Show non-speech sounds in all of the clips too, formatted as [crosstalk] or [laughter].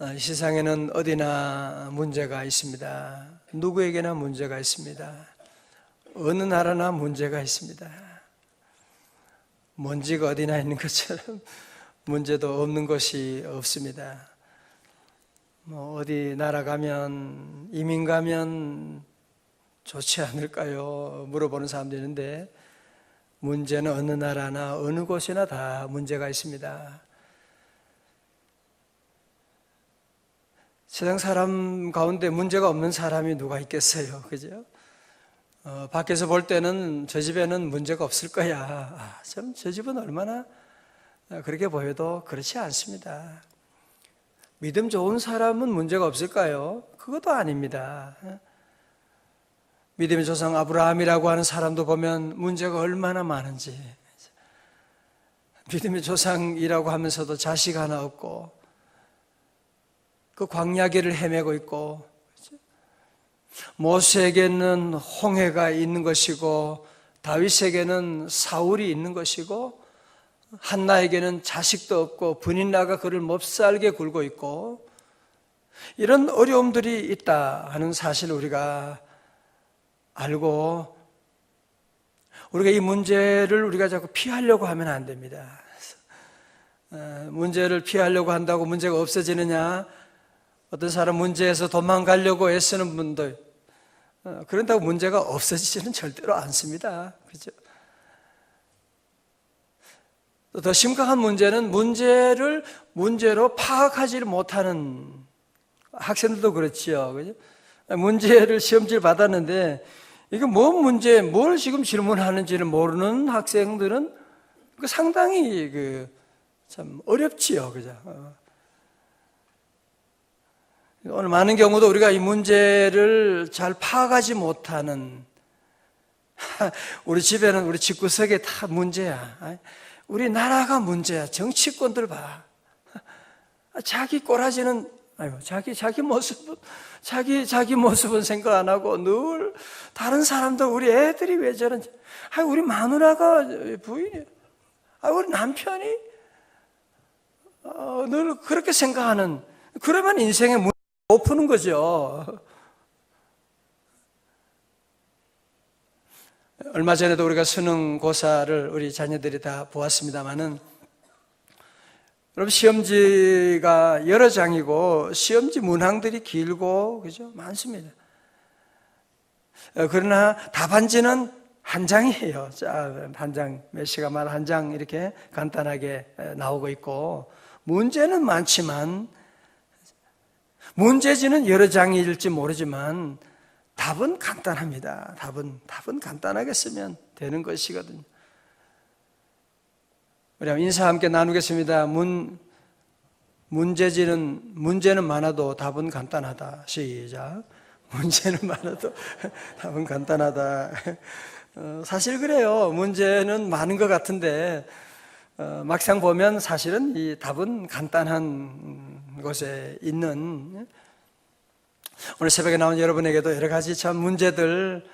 어, 세상에는 어디나 문제가 있습니다. 누구에게나 문제가 있습니다. 어느 나라나 문제가 있습니다. 먼지가 어디나 있는 것처럼 [laughs] 문제도 없는 것이 없습니다. 뭐 어디 나라 가면 이민 가면 좋지 않을까요? 물어보는 사람도 있는데 문제는 어느 나라나 어느 곳이나 다 문제가 있습니다. 세상 사람 가운데 문제가 없는 사람이 누가 있겠어요? 그죠? 어, 밖에서 볼 때는 저 집에는 문제가 없을 거야. 아, 참, 저 집은 얼마나 그렇게 보여도 그렇지 않습니다. 믿음 좋은 사람은 문제가 없을까요? 그것도 아닙니다. 믿음의 조상 아브라함이라고 하는 사람도 보면 문제가 얼마나 많은지. 믿음의 조상이라고 하면서도 자식 하나 없고, 그 광야길을 헤매고 있고, 모세에게는 홍해가 있는 것이고, 다윗에게는 사울이 있는 것이고, 한나에게는 자식도 없고, 분인나가 그를 몹살게 굴고 있고, 이런 어려움들이 있다 하는 사실을 우리가 알고 우리가 이 문제를 우리가 자꾸 피하려고 하면 안 됩니다. 어, 문제를 피하려고 한다고 문제가 없어지느냐? 어떤 사람 문제에서 도망가려고 애쓰는 분들 어, 그런다고 문제가 없어지지는 절대로 않습니다. 그렇죠? 더 심각한 문제는 문제를 문제로 파악하지를 못하는 학생들도 그렇지요. 그죠? 문제를 시험지를 받았는데 이게 뭔 문제, 뭘 지금 질문하는지를 모르는 학생들은 그 상당히 그 참 어렵지요, 그죠? 어. 오늘 많은 경우도 우리가 이 문제를 잘 파악하지 못하는 [laughs] 우리 집에는 우리 집구석에 다 문제야. 우리 나라가 문제야. 정치권들 봐. [laughs] 자기 꼬라지는 아이고 자기 자기 모습은 자기 자기 모습은 생각 안 하고 늘 다른 사람들 우리 애들이 왜 저런지 아 우리 마누라가 부인이 아 우리 남편이 어, 늘 그렇게 생각하는 그러면 인생의 문제 못 푸는 거죠. 얼마 전에도 우리가 수능 고사를 우리 자녀들이 다 보았습니다만은 여러분 시험지가 여러 장이고 시험지 문항들이 길고 그죠 많습니다. 어, 그러나 답안지는 한 장이에요. 한 장, 몇 시간만 한장 이렇게 간단하게 나오고 있고 문제는 많지만 문제지는 여러 장일지 모르지만 답은 간단합니다. 답은 답은 간단하게 쓰면 되는 것이거든요. 우리 인사 함께 나누겠습니다. 문 문제지는 문제는 많아도 답은 간단하다. 시작. [laughs] 문제는 많아도 [laughs] 답은 간단하다. 어, 사실 그래요. 문제는 많은 것 같은데 어, 막상 보면 사실은 이 답은 간단한 곳에 있는 오늘 새벽에 나온 여러분에게도 여러 가지 참 문제들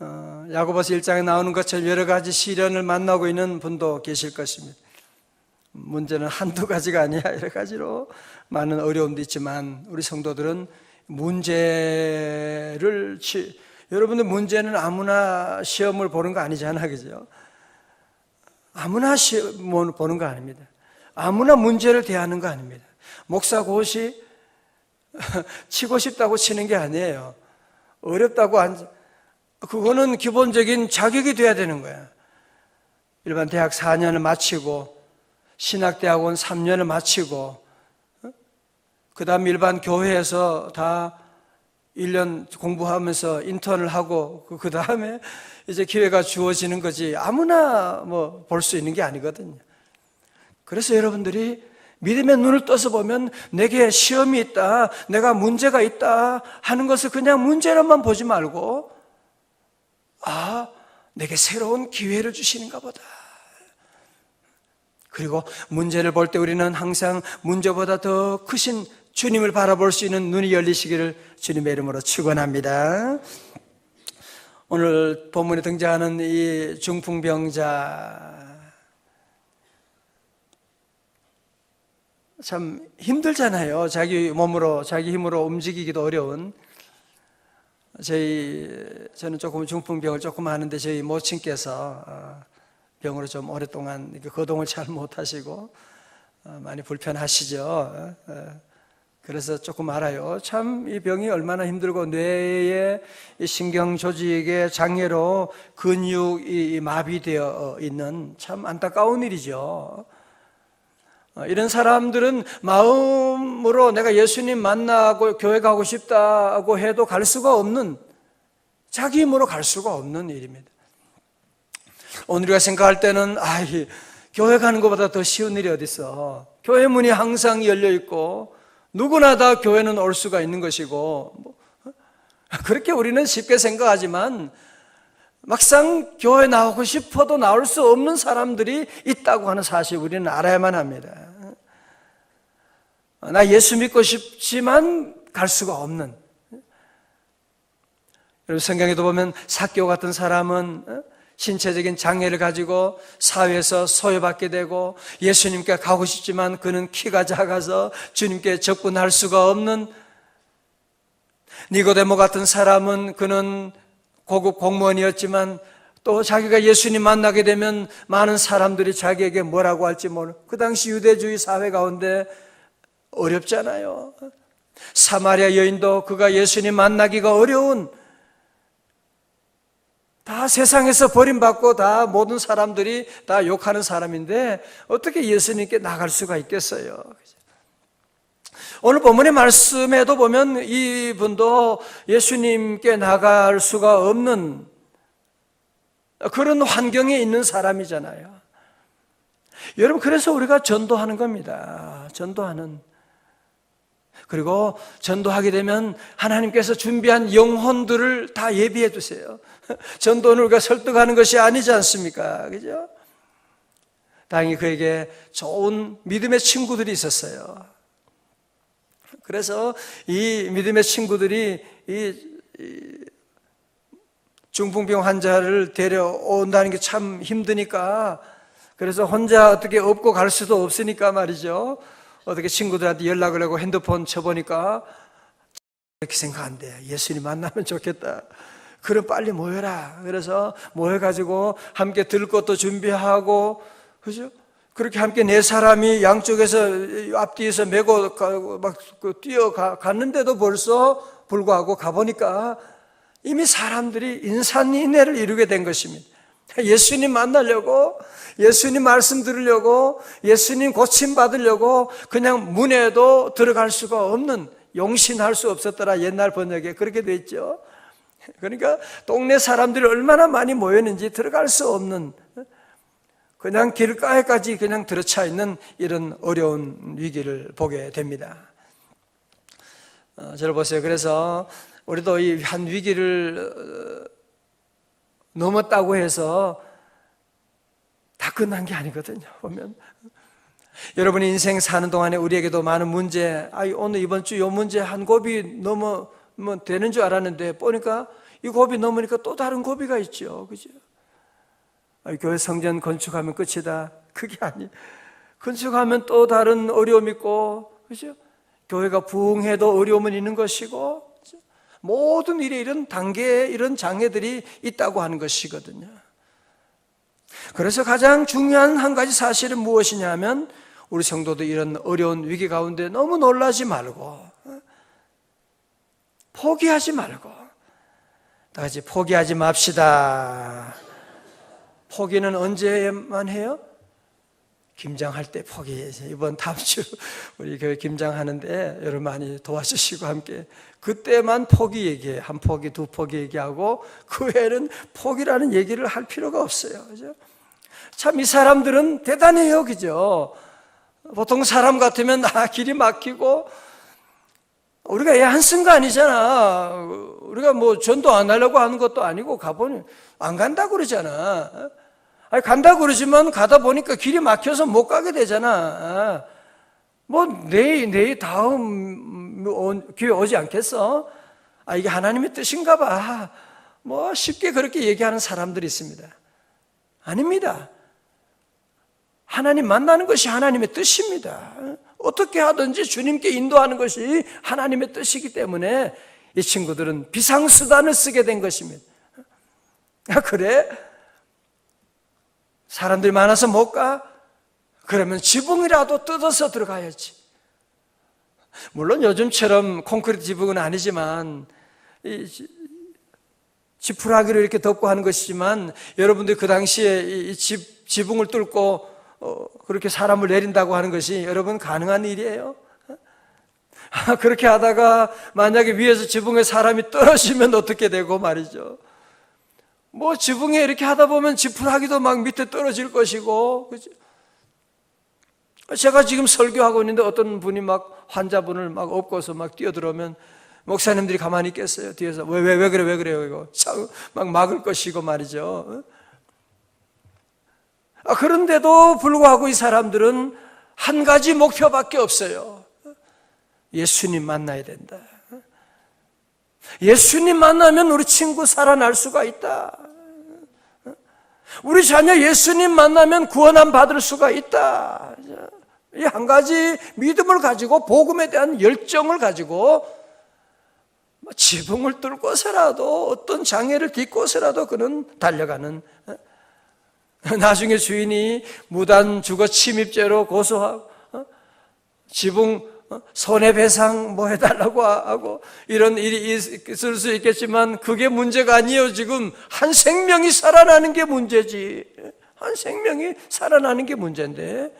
어, 야고보서 1장에 나오는 것처럼 여러 가지 시련을 만나고 있는 분도 계실 것입니다. 문제는 한두 가지가 아니야 여러 가지로 많은 어려움도 있지만 우리 성도들은 문제를 치, 여러분들 문제는 아무나 시험을 보는 거 아니잖아 그죠? 아무나 시험 보는 거 아닙니다. 아무나 문제를 대하는 거 아닙니다. 목사 고시 [laughs] 치고 싶다고 치는 게 아니에요. 어렵다고 안, 그거는 기본적인 자격이 돼야 되는 거야. 일반 대학 4년을 마치고, 신학대학원 3년을 마치고, 그 다음 일반 교회에서 다 1년 공부하면서 인턴을 하고, 그 다음에 이제 기회가 주어지는 거지 아무나 뭐 볼 수 있는 게 아니거든요. 그래서 여러분들이 믿음의 눈을 떠서 보면 내게 시험이 있다, 내가 문제가 있다 하는 것을 그냥 문제로만 보지 말고 아, 내게 새로운 기회를 주시는가 보다. 그리고 문제를 볼 때 우리는 항상 문제보다 더 크신 주님을 바라볼 수 있는 눈이 열리시기를 주님의 이름으로 축원합니다. 오늘 본문에 등장하는 이 중풍병자 참 힘들잖아요. 자기 몸으로, 자기 힘으로 움직이기도 어려운. 저희, 저는 조금 중풍병을 조금 하는데 저희 모친께서 어, 병으로 좀 오랫동안 거동을 잘 [laughs] 못하시고 어, 많이 불편하시죠. 어, 어. 그래서 조금 알아요. 참 이 병이 얼마나 힘들고 뇌의 이 신경 조직의 장애로 근육이 마비되어 있는 참 안타까운 일이죠. 어, 이런 사람들은 마음으로 내가 예수님 만나고 교회 가고 싶다고 해도 갈 수가 없는 자기 힘으로 갈 수가 없는 일입니다. 오늘 우리가 생각할 때는 아, 이 교회 가는 것보다 더 쉬운 일이 어디 있어? 교회 문이 항상 열려 있고 누구나 다 교회는 올 수가 있는 것이고 뭐, 그렇게 우리는 쉽게 생각하지만 막상 교회 나오고 싶어도 나올 수 없는 사람들이 있다고 하는 사실 우리는 알아야만 합니다. 나 예수 믿고 싶지만 갈 수가 없는. 여러분 성경에도 보면 사교 같은 사람은 어? 신체적인 장애를 가지고 사회에서 소외받게 되고 예수님께 가고 싶지만 그는 키가 작아서 주님께 접근할 수가 없는 니고데모 같은 사람은 그는 고급 공무원이었지만 또 자기가 예수님 만나게 되면 많은 사람들이 자기에게 뭐라고 할지 모르. 그 당시 유대주의 사회 가운데 어렵잖아요. 사마리아 여인도 그가 예수님 만나기가 어려운 다 세상에서 버림받고 다 모든 사람들이 다 욕하는 사람인데 어떻게 예수님께 나갈 수가 있겠어요? 오늘 본문의 말씀에도 보면 이분도 예수님께 나갈 수가 없는 그런 환경에 있는 사람이잖아요. 여러분, 그래서 우리가 전도하는 겁니다. 전도하는. 그리고 전도하게 되면 하나님께서 준비한 영혼들을 다 예비해 두세요. [laughs] 전도는 우리가 설득하는 것이 아니지 않습니까? 그죠? 다행히 그에게 좋은 믿음의 친구들이 있었어요. 그래서 이 믿음의 친구들이 이, 중풍병 환자를 데려온다는 게 참 힘드니까 그래서 혼자 어떻게 업고 갈 수도 없으니까 말이죠. 어떻게 친구들한테 연락을 하고 핸드폰 쳐보니까 이렇게 생각한대. 예수님 만나면 좋겠다. 그럼 빨리 모여라. 그래서 모여가지고 함께 들 것도 준비하고, 그죠? 그렇게 함께 네 사람이 양쪽에서 앞뒤에서 메고 막그 뛰어 갔는데도 벌써 불구하고 가보니까 이미 사람들이 인산인해를 이루게 된 것입니다. 예수님 만나려고, 예수님 말씀 들으려고, 예수님 고침 받으려고 그냥 문에도 들어갈 수가 없는 용신할 수 없었더라 옛날 번역에 그렇게 돼 있죠. 그러니까 동네 사람들이 얼마나 많이 모였는지 들어갈 수 없는 그냥 길가에까지 그냥 들어차 있는 이런 어려운 위기를 보게 됩니다. 어, 저를 보세요. 그래서 우리도 이 한 위기를 어, 넘었다고 해서 다 끝난 게 아니거든요. 보면 여러분 인생 사는 동안에 우리에게도 많은 문제, 아 오늘 이번 주 요 문제 한 고비 넘어 뭐 되는 줄 알았는데 보니까 이 고비 넘으니까 또 다른 고비가 있죠. 그죠? 아, 교회 성전 건축하면 끝이다. 그게 아니. 건축하면 또 다른 어려움 있고, 그죠? 교회가 부흥해도 어려움은 있는 것이고, 그죠? 모든 일에 이런 단계에 이런 장애들이 있다고 하는 것이거든요. 그래서 가장 중요한 한 가지 사실은 무엇이냐면, 우리 성도도 이런 어려운 위기 가운데 너무 놀라지 말고, 포기하지 말고, 다 같이 포기하지 맙시다. 포기는 언제만 해요? 김장할 때 포기해야죠. 이번 다음 주 [laughs] 우리 교회 김장하는데 여러분 많이 도와주시고 함께 그때만 포기 얘기해. 한 포기, 두 포기 얘기하고 그 외에는 포기라는 얘기를 할 필요가 없어요. 그죠? 참 이 사람들은 대단해요. 그죠? 보통 사람 같으면 아, 길이 막히고 우리가 애 한쓴거 아니잖아. 우리가 뭐 전도 안 하려고 하는 것도 아니고 가보니 안 간다고 그러잖아. 아니, 간다고 그러지만 가다 보니까 길이 막혀서 못 가게 되잖아. 뭐, 내일, 내일 다음 기회 오지 않겠어? 아, 이게 하나님의 뜻인가 봐. 뭐, 쉽게 그렇게 얘기하는 사람들이 있습니다. 아닙니다. 하나님 만나는 것이 하나님의 뜻입니다. 어떻게 하든지 주님께 인도하는 것이 하나님의 뜻이기 때문에 이 친구들은 비상수단을 쓰게 된 것입니다. 아, 그래? 사람들이 많아서 못 가? 그러면 지붕이라도 뜯어서 들어가야지. 물론 요즘처럼 콘크리트 지붕은 아니지만, 지푸라기로 이렇게 덮고 하는 것이지만, 여러분들 그 당시에 이 집, 지붕을 뚫고, 어, 그렇게 사람을 내린다고 하는 것이 여러분 가능한 일이에요? 아, 그렇게 하다가 만약에 위에서 지붕에 사람이 떨어지면 어떻게 되고 말이죠. 뭐 지붕에 이렇게 하다 보면 지푸라기도 막 밑에 떨어질 것이고, 그죠? 제가 지금 설교하고 있는데 어떤 분이 막 환자분을 막 업고서 막 뛰어들어오면 목사님들이 가만히 있겠어요. 뒤에서 왜, 왜, 왜 그래, 왜 그래요, 이거. 참, 막 막을 것이고 말이죠. 아, 그런데도 불구하고 이 사람들은 한 가지 목표밖에 없어요. 예수님 만나야 된다. 예수님 만나면 우리 친구 살아날 수가 있다. 우리 자녀 예수님 만나면 구원함 받을 수가 있다. 이 한 가지 믿음을 가지고 복음에 대한 열정을 가지고 뭐 지붕을 뚫고서라도 어떤 장애를 딛고서라도 그는 달려가는 나중에 주인이 무단 주거 침입죄로 고소하고 어? 지붕 어? 손해배상 뭐 해달라고 하고 이런 일이 있을 수 있겠지만 그게 문제가 아니에요. 지금 한 생명이 살아나는 게 문제지. 한 생명이 살아나는 게 문제인데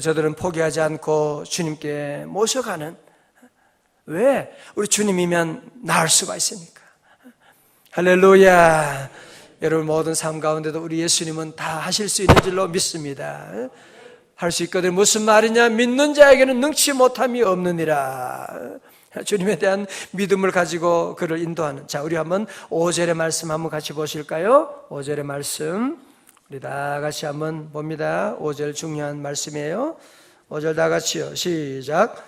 저들은 포기하지 않고 주님께 모셔가는 왜? 우리 주님이면 나을 수가 있으니까. 할렐루야. 여러분 모든 삶 가운데도 우리 예수님은 다 하실 수 있는 줄로 믿습니다. 할 수 있거든. 무슨 말이냐? 믿는 자에게는 능치 못함이 없느니라. 주님에 대한 믿음을 가지고 그를 인도하는. 자, 우리 한번 5절의 말씀 한번 같이 보실까요? 5절의 말씀. 우리 다 같이 한번 봅니다. 5절 중요한 말씀이에요. 5절 다 같이요. 시작.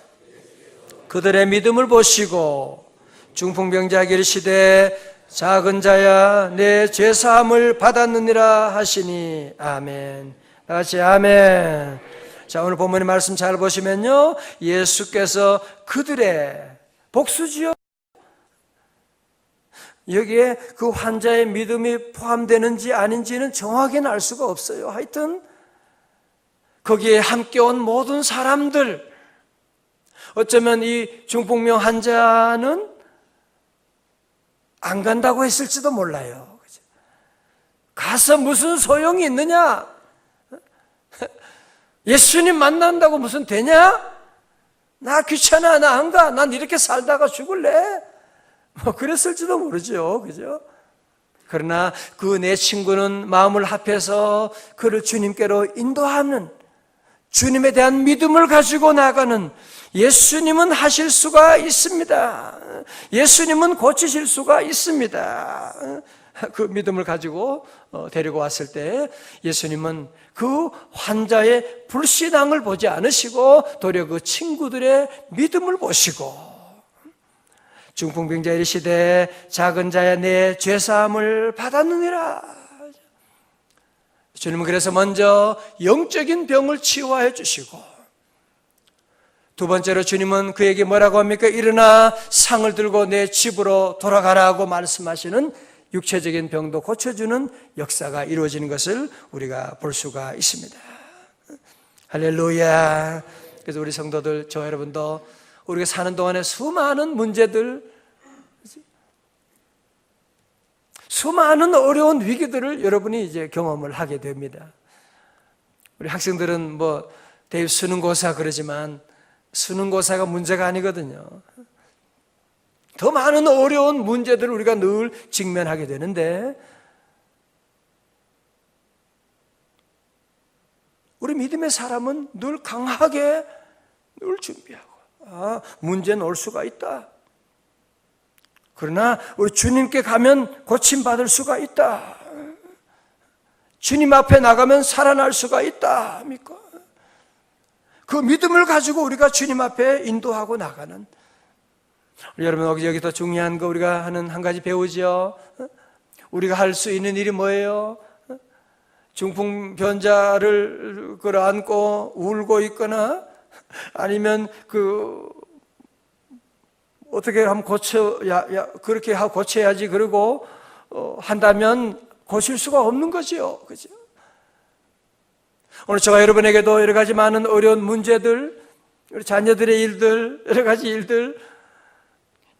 그들의 믿음을 보시고 중풍병자에게 이르시되 작은 자야 내 죄사함을 받았느니라 하시니 아멘. 다 같이 아멘. 자 오늘 본문의 말씀 잘 보시면요 예수께서 그들의 복수지요. 여기에 그 환자의 믿음이 포함되는지 아닌지는 정확히는 알 수가 없어요. 하여튼 거기에 함께 온 모든 사람들 어쩌면 이 중풍병 환자는 안 간다고 했을지도 몰라요. 가서 무슨 소용이 있느냐? [laughs] 예수님 만난다고 무슨 되냐? 나 귀찮아, 나 안 가. 난 이렇게 살다가 죽을래. 뭐 그랬을지도 모르죠. 그죠? 그러나 그 내 친구는 마음을 합해서 그를 주님께로 인도하는 주님에 대한 믿음을 가지고 나가는 예수님은 하실 수가 있습니다. 예수님은 고치실 수가 있습니다. 그 믿음을 가지고 어, 데리고 왔을 때 예수님은 그 환자의 불신앙을 보지 않으시고 도리어 그 친구들의 믿음을 보시고 중풍병자 이르시되 작은 자야 내 죄사함을 받았느니라. 주님은 그래서 먼저 영적인 병을 치유해 주시고 두 번째로 주님은 그에게 뭐라고 합니까? 일어나 상을 들고 내 집으로 돌아가라고 말씀하시는 육체적인 병도 고쳐주는 역사가 이루어지는 것을 우리가 볼 수가 있습니다. 할렐루야. 그래서 우리 성도들, 저 여러분도 우리가 사는 동안에 수많은 문제들, 수많은 어려운 위기들을 여러분이 이제 경험을 하게 됩니다. 우리 학생들은 뭐 대입 수능고사 그러지만 수능고사가 문제가 아니거든요. 더 많은 어려운 문제들을 우리가 늘 직면하게 되는데 우리 믿음의 사람은 늘 강하게 늘 준비하고 아, 문제는 올 수가 있다. 그러나 우리 주님께 가면 고침 받을 수가 있다. 주님 앞에 나가면 살아날 수가 있다. 합니까? 그 믿음을 가지고 우리가 주님 앞에 인도하고 나가는 여러분 여기서 중요한 거 우리가 하는 한 가지 배우죠. 우리가 할 수 있는 일이 뭐예요? 중풍 변자를 끌어안고 울고 있거나 아니면 그 어떻게 하면 고쳐야 야, 그렇게 하고 고쳐야지 그러고 어, 한다면 고칠 수가 없는 거지요. 그죠? 오늘 저와 여러분에게도 여러 가지 많은 어려운 문제들, 우리 자녀들의 일들, 여러 가지 일들,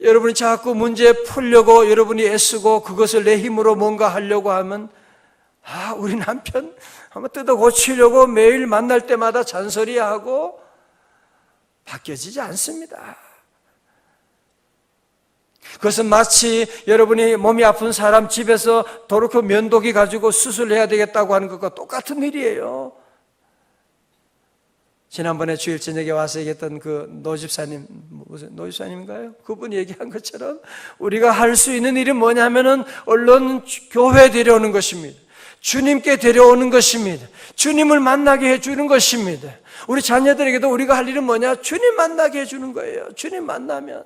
여러분이 자꾸 문제 풀려고 여러분이 애쓰고 그것을 내 힘으로 뭔가 하려고 하면 아, 우리 남편 한번 뜯어 고치려고 매일 만날 때마다 잔소리하고 바뀌어지지 않습니다. 그것은 마치 여러분이 몸이 아픈 사람 집에서 도르코 면도기 가지고 수술해야 되겠다고 하는 것과 똑같은 일이에요. 지난번에 주일 저녁에 와서 얘기했던 그 노집사님, 무슨 노집사님인가요? 그분이 얘기한 것처럼 우리가 할 수 있는 일이 뭐냐면은 얼른 교회 데려오는 것입니다. 주님께 데려오는 것입니다. 주님을 만나게 해주는 것입니다. 우리 자녀들에게도 우리가 할 일은 뭐냐? 주님 만나게 해주는 거예요. 주님 만나면.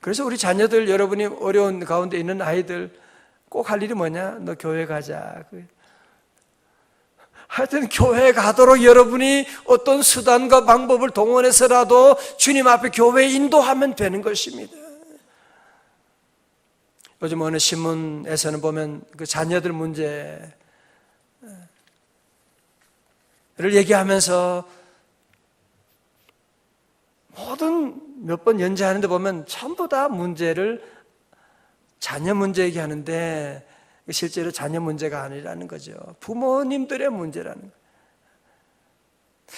그래서 우리 자녀들 여러분이 어려운 가운데 있는 아이들 꼭 할 일이 뭐냐? 너 교회 가자. 하여튼 교회 가도록 여러분이 어떤 수단과 방법을 동원해서라도 주님 앞에 교회에 인도하면 되는 것입니다. 요즘 어느 신문에서는 보면 그 자녀들 문제를 얘기하면서 모든 몇 번 연재하는데 보면 전부 다 문제를 자녀 문제 얘기하는데 실제로 자녀 문제가 아니라는 거죠. 부모님들의 문제라는 거예요.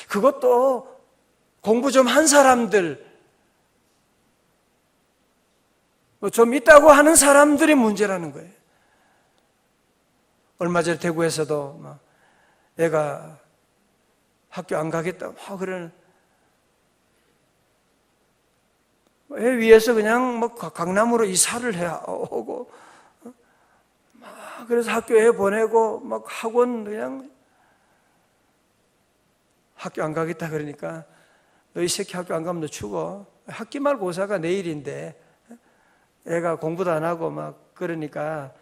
그것도 공부 좀 한 사람들, 뭐좀 있다고 하는 사람들의 문제라는 거예요. 얼마 전에 대구에서도 막 애가 학교 안 가겠다 막 그러는 애 위에서 그냥 뭐 강남으로 이사를 해 그래서 학교에 보내고 막 학원 그냥 학교 안 가겠다 그러니까 너 이 새끼 학교 안 가면 너 죽어 학기말 고사가 내일인데 애가 공부도 안 하고 막 그러니까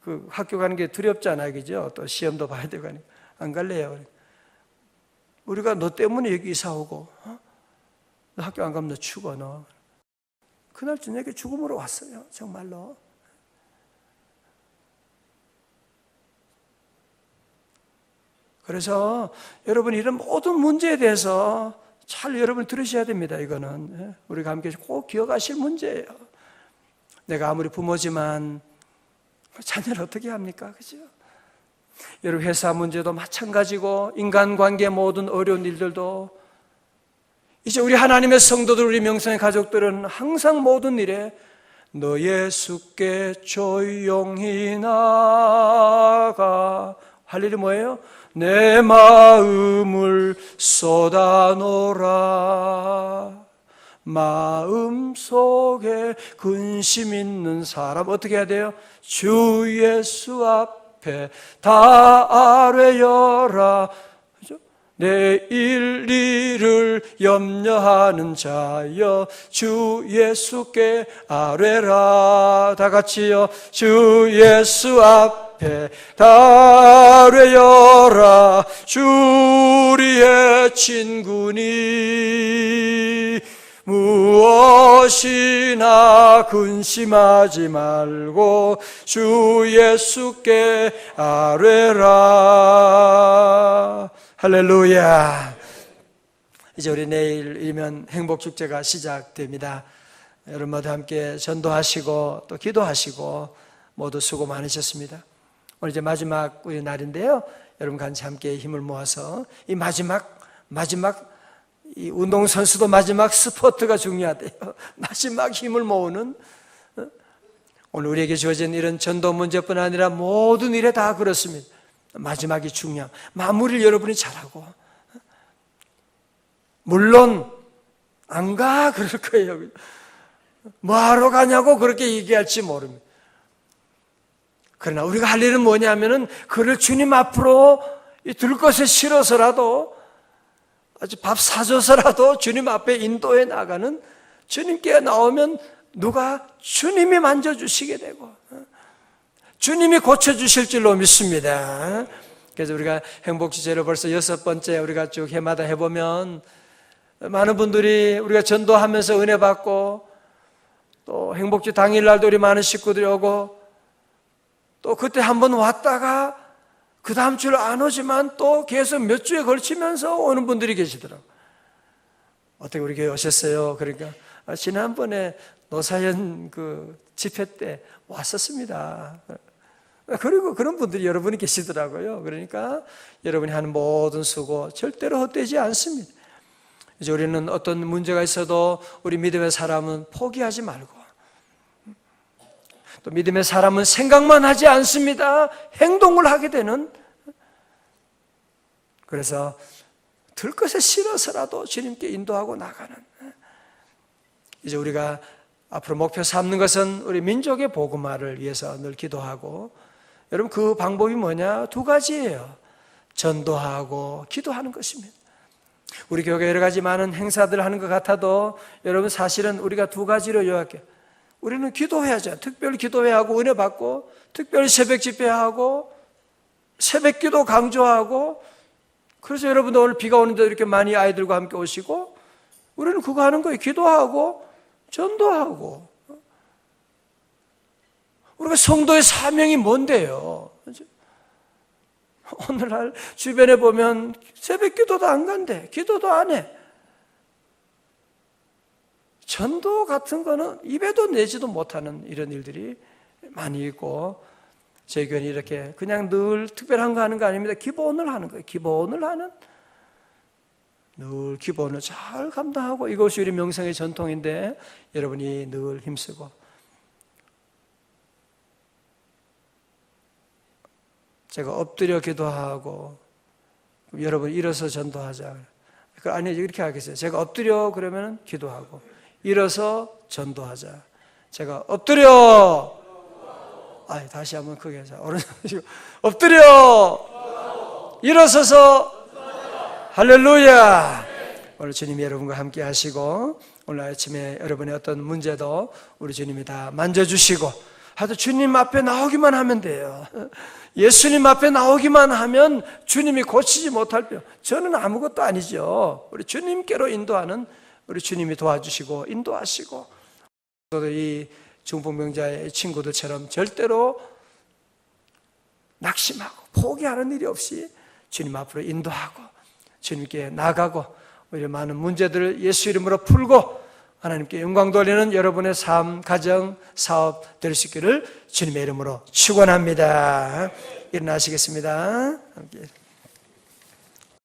그 학교 가는 게 두렵잖아요, 그죠? 또 시험도 봐야 되고 하니까 안 갈래요. 우리가 너 때문에 여기 이사 오고, 어? 너 학교 안 가면 너 죽어, 너. 그날 저녁에 죽음으로 왔어요, 정말로. 그래서 여러분 이런 모든 문제에 대해서 잘 여러분 들으셔야 됩니다, 이거는. 예? 우리가 함께 꼭 기억하실 문제예요. 내가 아무리 부모지만 자녀를 어떻게 합니까? 그죠? 여러분 회사 문제도 마찬가지고 인간관계 모든 어려운 일들도 이제 우리 하나님의 성도들 우리 명성의 가족들은 항상 모든 일에 너 예수께 조용히 나가 할 일이 뭐예요? 내 마음을 쏟아놓라 마음 속에 근심 있는 사람 어떻게 해야 돼요? 주 예수 앞에 다 아뢰여라? 내일 일을 염려하는 자여 주 예수께 아뢰라 다 같이요 주 예수 앞에 다 아뢰여라 주 우리의 친구니 무엇이나 근심하지 말고 주 예수께 아뢰라. 할렐루야. 이제 우리 내일이면 행복축제가 시작됩니다. 여러분 모두 함께 전도하시고 또 기도하시고 모두 수고 많으셨습니다. 오늘 이제 마지막 우리 날인데요. 여러분 같이 함께 힘을 모아서 이 마지막 마지막 이 운동 선수도 마지막 스포트가 중요하대요. [laughs] 마지막 힘을 모으는 어? 오늘 우리에게 주어진 이런 전도 문제뿐 아니라 모든 일에 다 그렇습니다. 마지막이 중요함. 마무리를 여러분이 잘하고 어? 물론 안 가 그럴 거예요. 뭐하러 가냐고 그렇게 얘기할지 모릅니다. 그러나 우리가 할 일은 뭐냐면은 그를 주님 앞으로 들 것에 실어서라도 아주 밥 사줘서라도 주님 앞에 인도해 나가는 주님께 나오면 누가 주님이 만져주시게 되고 주님이 고쳐주실 줄로 믿습니다. 그래서 우리가 행복 주제를 벌써 여섯 번째 우리가 쭉 해마다 해보면 많은 분들이 우리가 전도하면서 은혜 받고 또 행복주 당일날도 우리 많은 식구들이 오고 또 그때 한번 왔다가 그 다음 주를 안 오지만 또 계속 몇 주에 걸치면서 오는 분들이 계시더라고. 어떻게 우리 교회 오셨어요? 그러니까 아, 지난번에 노사연 그 집회 때 왔었습니다. 그리고 그런 분들이 여러분이 계시더라고요. 그러니까 여러분이 하는 모든 수고 절대로 헛되지 않습니다. 이제 우리는 어떤 문제가 있어도 우리 믿음의 사람은 포기하지 말고 또 믿음의 사람은 생각만 하지 않습니다. 행동을 하게 되는 그래서 들 것에 싫어서라도 주님께 인도하고 나가는 이제 우리가 앞으로 목표 삼는 것은 우리 민족의 복음화를 위해서 늘 기도하고 여러분 그 방법이 뭐냐? 두 가지예요. 전도하고 기도하는 것입니다. 우리 교회 여러 가지 많은 행사들 하는 것 같아도 여러분 사실은 우리가 두 가지로 요약해요. 우리는 기도해야죠. 특별 기도회하고 은혜 받고 특별 새벽 집회하고 새벽 기도 강조하고 그래서 여러분들 오늘 비가 오는데 이렇게 많이 아이들과 함께 오시고 우리는 그거 하는 거예요. 기도하고 전도하고 우리가 성도의 사명이 뭔데요? 오늘날 주변에 보면 새벽 기도도 안 간대. 기도도 안 해. 전도 같은 거는 입에도 내지도 못하는 이런 일들이 많이 있고 제 교회는 이렇게 그냥 늘 특별한 거 하는 거 아닙니다. 기본을 하는 거예요. 기본을 하는 늘 기본을 잘 감당하고 이것이 우리 명성의 전통인데 여러분이 늘 힘쓰고 제가 엎드려 기도하고 여러분 일어서 전도하자. 그 아니 이렇게 하겠어요. 제가 엎드려 그러면 기도하고 일어서 전도하자. 제가 엎드려 아 다시 한번 크게 하자. 엎드려 일어서서 할렐루야. 오늘 주님이 여러분과 함께 하시고 오늘 아침에 여러분의 어떤 문제도 우리 주님이 다 만져주시고 하여튼 주님 앞에 나오기만 하면 돼요. 예수님 앞에 나오기만 하면 주님이 고치지 못할 뼈. 저는 아무것도 아니죠. 우리 주님께로 인도하는 우리 주님이 도와주시고 인도하시고 이 중풍병자의 친구들처럼 절대로 낙심하고 포기하는 일이 없이 주님 앞으로 인도하고 주님께 나가고 우리 많은 문제들을 예수 이름으로 풀고 하나님께 영광 돌리는 여러분의 삶, 가정, 사업 될 수 있기를 주님의 이름으로 축원합니다. 일어나시겠습니다. 함께.